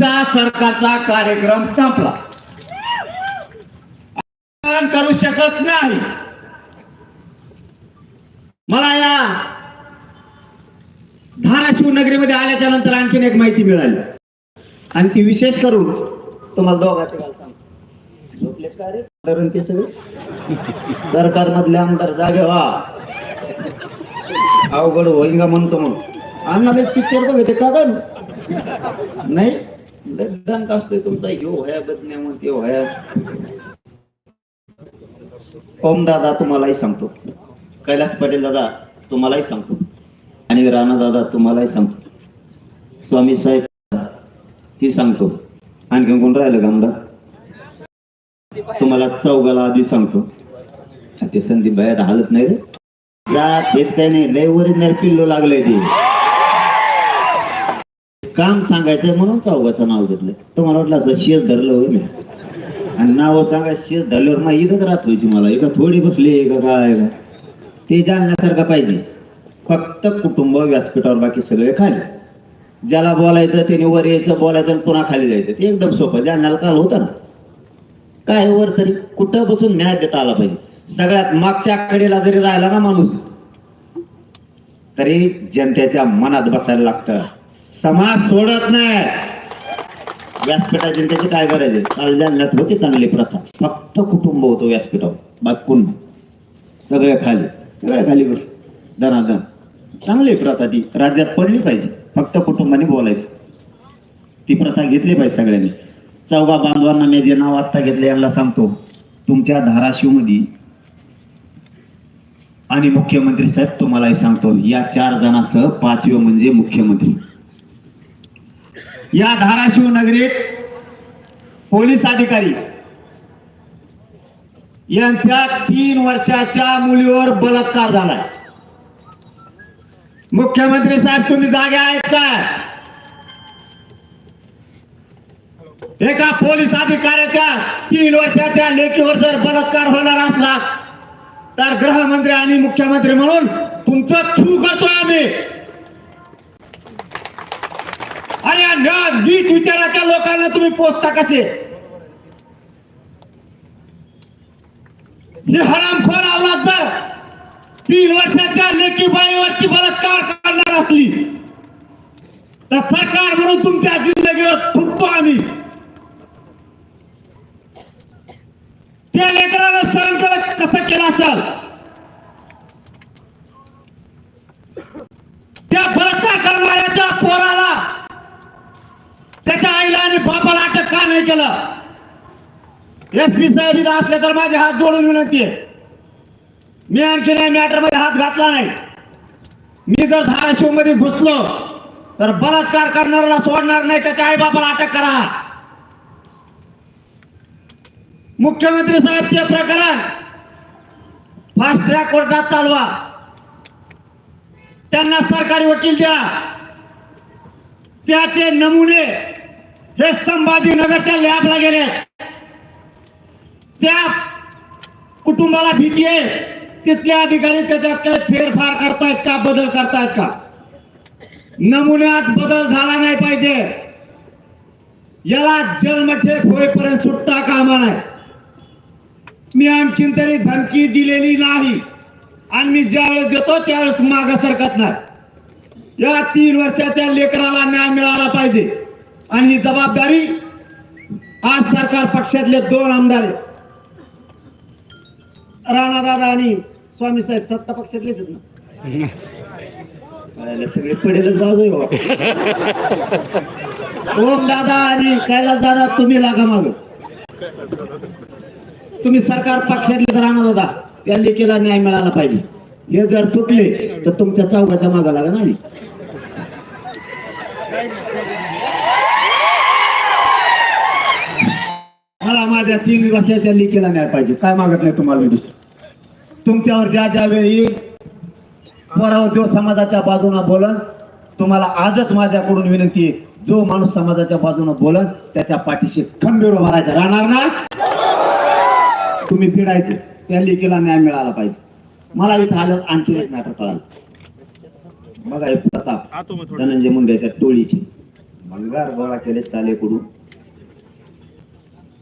तुमचा सरकारचा कार्यक्रम संपला. करू शकत नाही. मला या धाराशिव नगरीमध्ये आल्याच्यानंतर आणखीन एक माहिती मिळाली. आणि ती विशेष करून तुम्हाला दोघांचे घाल झोपले का रे? ते सगळे? सरकार मधले आमदार जागे व्हा अवघड होईल का म्हणतो मग अण्णा पिक्चर बघितले का नाही? लय दंत असतोय तुमचा. यो होया बदन्या म्हणते होया. ओम दादा तुम्हालाही सांगतो. कैलास पाटील दादा तुम्हालाही सांगतो. आणि राणा दादा तुम्हालाही सांगतो. स्वामी साहेब ही सांगतो. आणखी कोण राहिलं का आमदार? तुम्हाला चौघाला आधी सांगतो. ते संदीप बाहेर हालत नाही रे. जात येत काही नाही लय ओरिजिनल पिल्लो लागलंय ते. काम सांगायचं म्हणून चौघाचं नाव घेतलं तुम्हाला वाटलं असं शेत धरलं होय मी. आणि नाव सांगा शेत धरल्यावर मग इथंच राहत व्हायची मला. एका थोडी बसली का काय? का ते जाणण्यासारखं पाहिजे. फक्त कुटुंब व्यासपीठावर बाकी सगळे खाली. ज्याला बोलायचं त्याने वर यायचं बोलायचं आणि पुन्हा खाली जायचं. ते एकदम सोपं. जाणण्याला काल होतं ना. काय वर तरी कुठं बसून न्याय देता आला पाहिजे. सगळ्यात मागच्या कडेला जरी राहिला ना माणूस तरी जनतेच्या मनात बसायला लागतं. समाज सोडत नाही. व्यासपीठा जनतेची काय करायचे काल होती चांगली प्रथा. फक्त कुटुंब होतो व्यासपीठावर. बाकून सगळ्या सगळे खाली. सगळ्या खाली बस. धन चांगली प्रथा ती. राज्यात पडली पाहिजे. फक्त कुटुंबाने बोलायचं. ती प्रथा घेतली पाहिजे सगळ्यांनी. चौघा बांधवांना मी जे नाव आत्ता घेतले यांना सांगतो. तुमच्या धाराशिवमध्ये आणि मुख्यमंत्री साहेब तुम्हालाही सांगतो. या चार जणांसह पाचवे म्हणजे मुख्यमंत्री. या धाराशिव नगरीत पोलीस अधिकारी यांच्या तीन वर्षाच्या मुलीवर बलात्कार झालाय. मुख्यमंत्री साहेब तुम्ही जागे आहेत काय एका पोलीस अधिकाऱ्याच्या तीन वर्षाच्या लेखीवर जर बलात्कार होणार असला तर गृहमंत्री आणि मुख्यमंत्री म्हणून तुमचं थ्रू करतोय आम्ही. आणि या न- विचाराच्या लोकांना तुम्ही पोचता कसे? हे हरामखोर आला जर तीन वर्षाच्या लेखी बाईवरती बलात्कार करणार असली. तर सरकार म्हणून तुमच्या जिंदगीवर फुटतो आम्ही. त्या लेकराला सहन करत कसं केलं असेल त्या बलात्कार करणाऱ्याच्या पोराला त्याच्या आईला आणि बापाला अटक का नाही केलं? एस पी साहेब इथं असले तर माझे हात जोडून विनंती आहे. मी आणखी नाही मॅटरमध्ये हात घातला नाही. मी जर धाराशिवमध्ये घुसलो तर बलात्कार करणाऱ्याला सोडणार नाही त्याच्या आई बापाला अटक करा. मुख्यमंत्री साहेब ते प्रकरण फास्ट ट्रॅक कोर्टात चालवा. त्यांना सरकारी वकील द्या. त्याचे नमुने हे संभाजीनगरच्या लॅबला गेले. त्या कुटुंबाला भीती आहे. तिथले अधिकारी त्याच्यात काही फेरफार करतायत का बदल करतायत का? नमुन्यात बदल झाला नाही पाहिजे. याला जन्मठेप होईपर्यंत सुटता कामा नाही मी आणखीन तरी धमकी दिलेली नाही. आणि मी ज्यावेळेस देतो त्यावेळेस माग सरकत नाही. या तीन वर्षाच्या लेकराला न्याय मिळाला पाहिजे. आणि ही जबाबदारी आज सरकार पक्षातले दोन आमदार राणादादा राणा दादा आणि स्वामी साहेब सत्ता पक्षातलेच आहेत ना. सगळे पडेलच बाजू ओम दादा आणि कैलास दादा तुम्ही लागा माग. तुम्ही सरकार पक्षातले राणा दादा या लेखीला न्याय मिळाला पाहिजे. हे जर सुटले तर तुमच्या चौकाच्या मागा लागा ना मला माझ्या तीन वर्षाच्या लेखीला न्याय पाहिजे. काय मागत नाही तुम्हाला मी दुसरं? तुमच्यावर ज्या ज्या वेळी पोरावर जो समाजाच्या बाजूने बोलन तुम्हाला आजच माझ्याकडून विनंती आहे जो माणूस समाजाच्या बाजूने बोलन त्याच्या पाठीशी खंबीर उभा राहायचा. राहणार ना? तुम्ही फिरायचे त्या लेखीला न्याय मिळाला पाहिजे. मला इथं आलं आणखी एक नाटक कळालं. बघा प्रताप धनंजय मुंडेच्या टोळीची. भंगार गोळा केले साले कुडू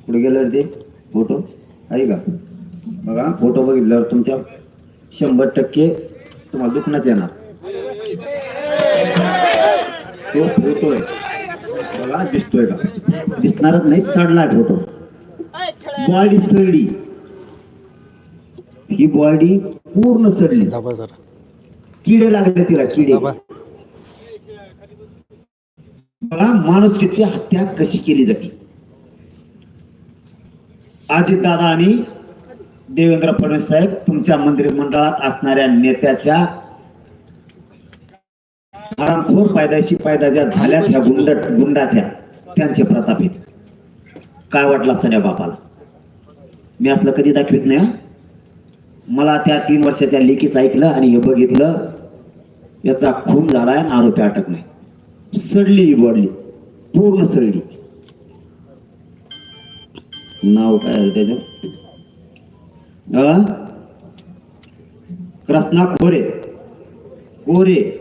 कुठे गेलं रे ते फोटो आहे का? बघा फोटो बघितल्यावर तुमच्या शंभर टक्के तुम्हाला दुखणंच येणार. तो फोटो आहे. बघा दिसतोय का? दिसणारच नाही सडलाय फोटो बॉडी सडली. ही बॉडी पूर्ण सडली. किडे लागले तिला किडे. मला माणुसकीची हत्या कशी केली जाते? अजितदादा आणि देवेंद्र फडणवीस साहेब तुमच्या मंत्रिमंडळात असणाऱ्या नेत्याच्या आरामखोर पायदाशी पायदा ज्या झाल्या त्या गुंड गुंडाच्या त्यांचे प्रताप आहेत. काय वाटलं असतं बापाला? मी असलं कधी दाखवित नाही मला त्या तीन वर्षाच्या लेखीच ऐकलं आणि हे बघितलं याचा खून झालाय आणि आरोपी अटक नाही. सडली ही बॉडी पूर्ण सडली. नाव काय त्याचं अं? कृष्णा खोरे कोरे.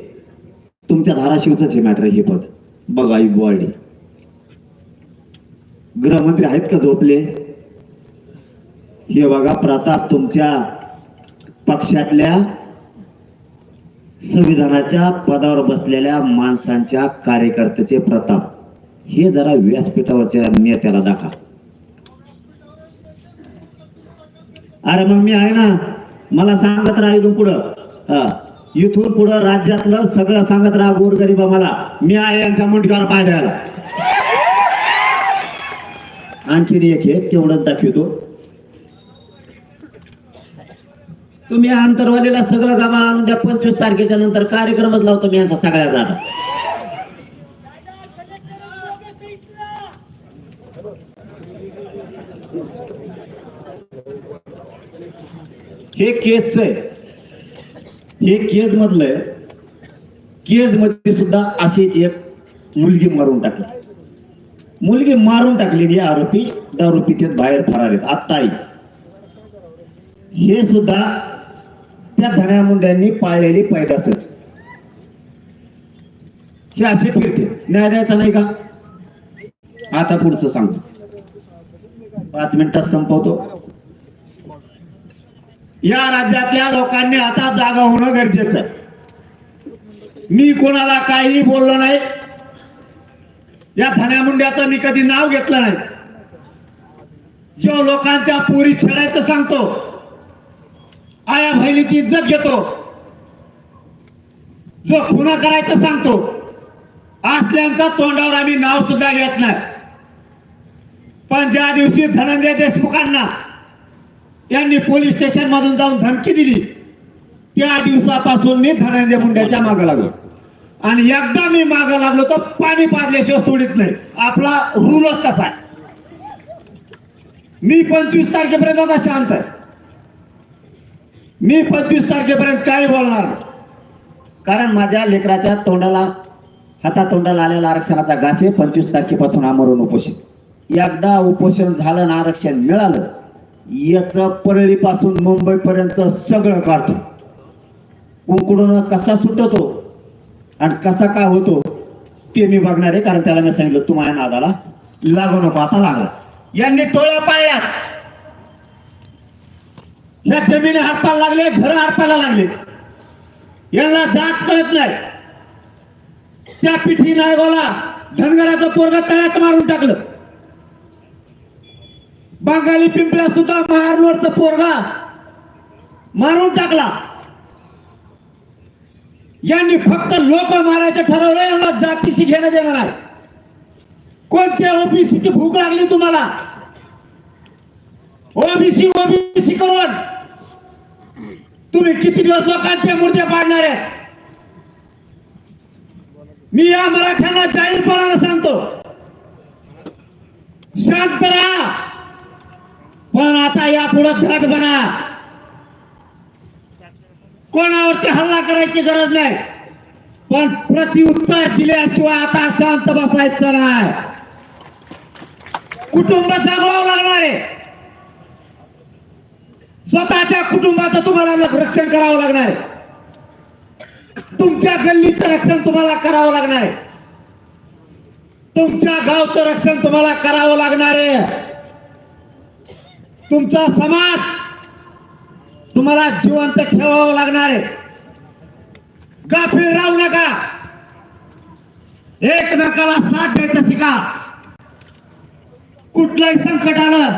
तुमच्या धाराशिवच हे मॅटर हे पद. बघा ही गृहमंत्री आहेत का झोपले? हे बघा प्रताप तुमच्या पक्षातल्या संविधानाच्या पदावर बसलेल्या माणसांच्या कार्यकर्त्याचे प्रताप. हे जरा व्यासपीठावरच्या नेत्याला दाखवा. अरे मग मी आहे ना. मला सांगत राहा इथून पुढं. इथून पुढं राज्यातलं सगळं सांगत राहा गोरगरीबा मला. मी आहे यांच्या मुंडक्यावर पाय द्यायला आणखीन एक हे तेवढंच दाखवतो. तुम्ही अंतरवालीला सगळं गावा आणून द्या. पंचवीस तारखेच्या नंतर कार्यक्रमच लावतो मी यांचा सगळ्या आता हे केजच आहे. हे केज मधलं केजमध्ये सुद्धा अशीच एक मुलगी मारून टाकली. मुलगी मारून टाकलेली आरोपी दारू पितेत बाहेर फरार आहेत आत्ताही आई. हे सुद्धा त्या धण्या मुंड्यांनी पाळलेली पैदासच. हे असे फिरते. न्याय द्यायचा नाही का? आता पुढचं सांगतो. पाच मिनिटात संपवतो. या राज्यातल्या लोकांनी आता जागा होणं गरजेचं. मी कोणाला काहीही बोललो नाही. या धन्यामुंड्याचं मी कधी नाव घेतलं नाही. जो लोकांच्या पुरी छेडायचं सांगतो आया बहिणीची इज्जत घेतो. जो खुना करायचं सांगतो असल्यांचा तोंडावर आम्ही नाव सुद्धा घेत नाही. पण ज्या दिवशी धनंजय देशमुखांना त्यांनी पोलीस स्टेशन मधून जाऊन धमकी दिली. त्या दिवसापासून मी धनंजय मुंड्याच्या मागे लागलो. आणि एकदा मी मागे लागलो तर पाणी पाजल्याशिवाय सोडित नाही. आपला रूलच तसा आहे. मी पंचवीस तारखेपर्यंत आता शांत आहे. मी पंचवीस तारखेपर्यंत काही बोलणार कारण माझ्या लेकराच्या तोंडाला हातातोंडाला आलेला आरक्षणाचा घास आहे. पंचवीस तारखेपासून आमरून उपोषण. एकदा उपोषण झालं आणि आरक्षण मिळालं याचा परळीपासून मुंबईपर्यंत सगळं काढतो. कुंकडून कसा सुटतो आणि कसा का होतो ते मी बघणार आहे कारण त्याला मी सांगितलं तू माझ्या नादाला लागू नको आता लागला. यांनी टोळ्या पाळल्या या जमिनी हडपायला लागले घर हडपायला लागले. यांना जात कळत नाही. त्या पिठी नायगोला धनगराचं पोरग तळ्यात मारून टाकलं. बंगाली पिंपळा सुद्धा महारलोडचं पोरगा मारून टाकला. यांनी फक्त लोक मारायचं ठरवलं यांना जातीशी घेणं देणार आहे. कोणत्या ओबीसीची भूक लागली तुम्हाला? ओबीसी ओबीसी करून तुम्ही किती दिवस लोकांच्या मूर्त्या पाडणार आहे मी या मराठ्यांना जाहीरपणानं सांगतो शांत राहा. पण आता यापुढे धड बना. कोणावरती हल्ला करायची गरज नाही. पण प्रतिउत्तर दिल्याशिवाय आता शांत बसायचं नाही. कुटुंब जगवावं लागणार आहे. स्वतःच्या कुटुंबाचं तुम्हाला रक्षण करावं लागणार आहे. तुमच्या गल्लीचं रक्षण तुम्हाला करावं लागणार आहे. तुमच्या गावचं रक्षण तुम्हाला करावं लागणार आहे. तुमचा समाज तुम्हाला जिवंत ठेवावं लागणार आहे. गाफील राहू नका. एकमेकाला साथ द्यायचं शिका. कुठलंही संकट आलं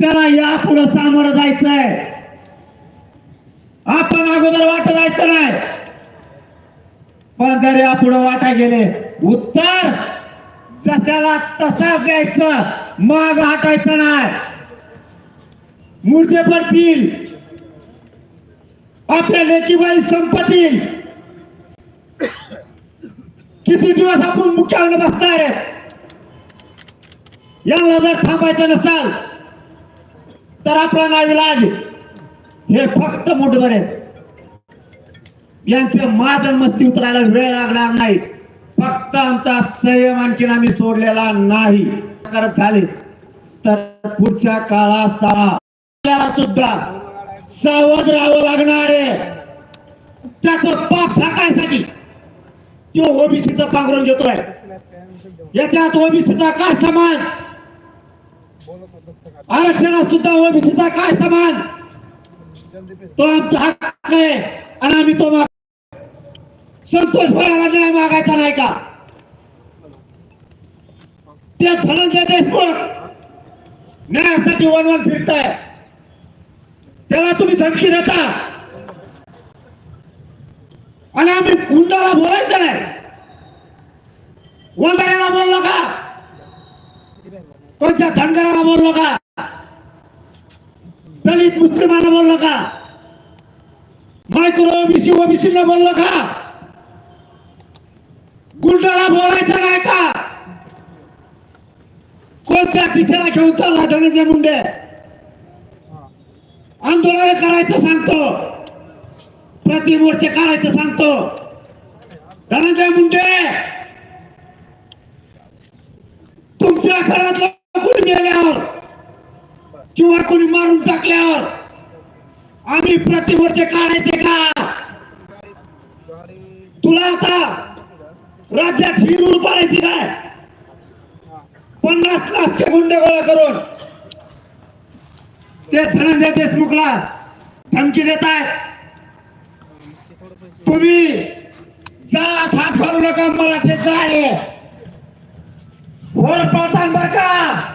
त्याला यापुढे सामोरं जायचंय. आपण अगोदर वाट जायचं नाही. पण जर यापुढे वाटा गेले उत्तर जशाला तसा द्यायचं मग हटायचं नाही. मुर्दे पडतील. आपल्या लेकीबाई संपतील. किती दिवस आपण मुख्याने बसणार याला जर थांबायचं नसाल तर आपला नाविलाज हे फक्त मुठभर आहे यांचे मादन मस्ती उतरायला वेळ लागणार नाही. फक्त आमचा संयम आणखीन आम्ही सोडलेला नाही. करत झाले. तर पुढच्या काळात आपल्याला सुद्धा सावध राहावं लागणार आहे. त्याचं पाप झाकायसाठी तो ओबीसीचा पांघरून घेतोय. याच्यात ओबीसीचा काय समान? आरक्षणात सुद्धा ओबीसीचा काय समान? तो आमचा हक्क आहे आणि आम्ही तो माग संतोष भरायला न्याय मागायचा नाही का? ते धनंजय देशमुख न्यायासाठी वन वन फिरताय. त्याला तुम्ही धमकी देता. आणि आम्ही गुंडाला बोलायचं नाही. वंदऱ्याला बोललो का कोणत्या धनगराला बोललो का दलित मुस्लिमांना बोललो का मायक्रो ओबीसी ओबीसीला बोललो का गुंडाला बोलायचं नाही का? कोणत्या दिशेला घेऊन चालला धनंजय मुंडे? आंदोलन करायचं सांगतो. प्रतिमोर्चे काढायचं सांगतो. धनंजय मुंडे! तुमच्या घरातलं कोणी गेल्यावर किंवा कोणी मारून टाकल्यावर? आम्ही प्रतिमोर्चे काढायचे का? तुला आता राज्यात हिरून पाडायची काय? पन्नास लाख गुंडे गोळा करून. ते धनंजय देशमुखला धमकी देत आहेत. तुम्ही जात हात घालू नका मराठीत जाय वर पळतान बर का?